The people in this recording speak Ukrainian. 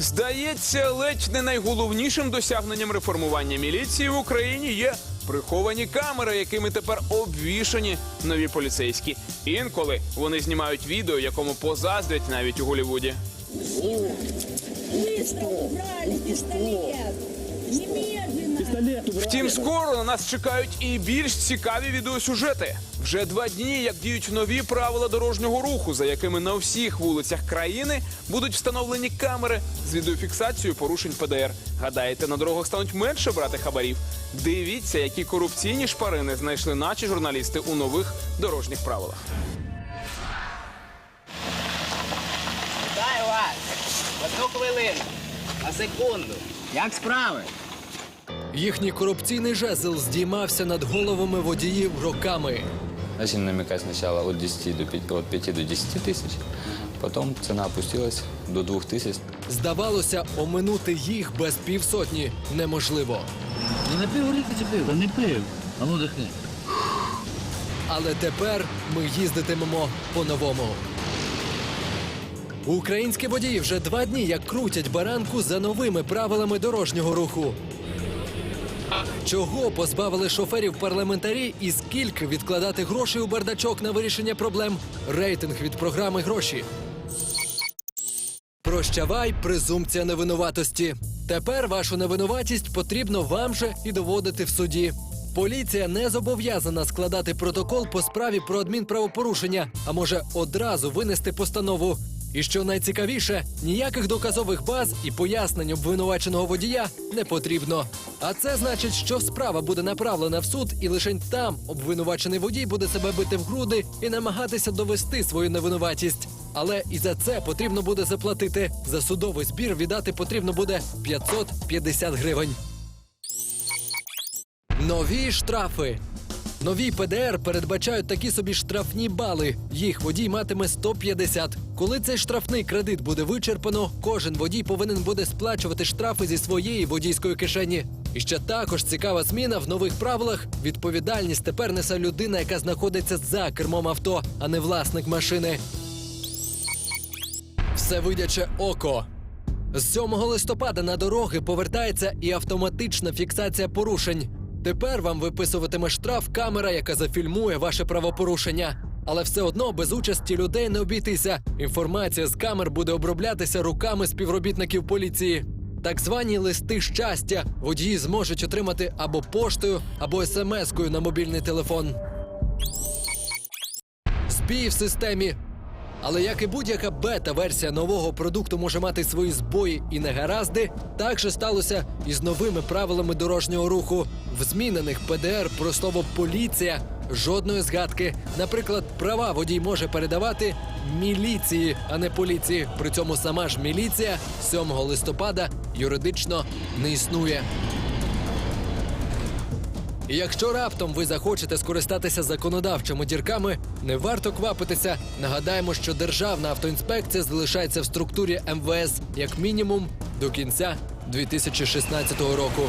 Здається, ледь не найголовнішим досягненням реформування міліції в Україні є приховані камери, якими тепер обвішані нові поліцейські. Інколи вони знімають відео, якому позаздрять навіть у Голлівуді. Быстро убрали пистолет! Немедленно! Втім, скоро на нас чекають і більш цікаві відеосюжети. Вже два дні, як діють нові правила дорожнього руху, за якими на всіх вулицях країни будуть встановлені камери з відеофіксацією порушень ПДР. Гадаєте, на дорогах стануть менше брати хабарів? Дивіться, які корупційні шпарини знайшли наші журналісти у нових дорожніх правилах. Вітаю вас! Одну хвилину. На секунду. Як справи? Їхній корупційний жезл здіймався над головами водіїв роками. Начали намекать сначала от 10 до 5, от 5 до 10 тысяч, потом цена опустилась до 2 тысяч. Здавалося, оминути їх без півсотні неможливо. Не пив горіхи чи пив? Та не пив. А ну дихни. Але тепер ми їздитимемо по-новому. Українські водії вже два дні як крутять баранку за новими правилами дорожнього руху. Чого позбавили шоферів парламентарі і скільки відкладати грошей у бардачок на вирішення проблем? Рейтинг від програми гроші. Прощавай, презумпція невинуватості. Тепер вашу невинуватість потрібно вам же і доводити в суді. Поліція не зобов'язана складати протокол по справі про адмінправопорушення, а може одразу винести постанову. І що найцікавіше, ніяких доказових баз і пояснень обвинуваченого водія не потрібно. А це значить, що справа буде направлена в суд, і лише там обвинувачений водій буде себе бити в груди і намагатися довести свою невинуватість. Але і за це потрібно буде заплатити. За судовий збір віддати потрібно буде 550 гривень. Нові штрафи. Нові ПДР передбачають такі собі штрафні бали. Їх водій матиме 150. Коли цей штрафний кредит буде вичерпано, кожен водій повинен буде сплачувати штрафи зі своєї водійської кишені. І ще також цікава зміна в нових правилах. Відповідальність тепер несе людина, яка знаходиться за кермом авто, а не власник машини. Всевидяче око. З 7 листопада на дороги повертається і автоматична фіксація порушень. Тепер вам виписуватиме штраф камера, яка зафільмує ваше правопорушення. Але все одно без участі людей не обійтися. Інформація з камер буде оброблятися руками співробітників поліції. Так звані листи щастя водії зможуть отримати або поштою, або смс-кою на мобільний телефон. Збій в системі. Але як і будь-яка бета-версія нового продукту може мати свої збої і негаразди, так же сталося і з новими правилами дорожнього руху. В змінених ПДР про слово поліція жодної згадки. Наприклад, права водій може передавати міліції, а не поліції. При цьому сама ж міліція 7 листопада юридично не існує. І якщо раптом ви захочете скористатися законодавчими дірками, не варто квапитися. Нагадаємо, що державна автоінспекція залишається в структурі МВС як мінімум до кінця 2016 року.